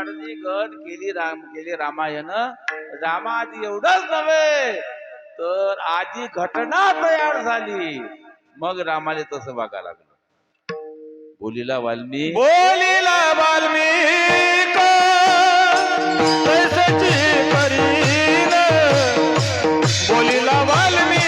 पाडली गट केली राम केली रामायण. रामाआधी एवढंच नव्हे तर आधी घटना तयार झाली. मग रामाने तसं बघा लागलं. बोलीला वाल्मी बोलीला बोलीला वाल्मी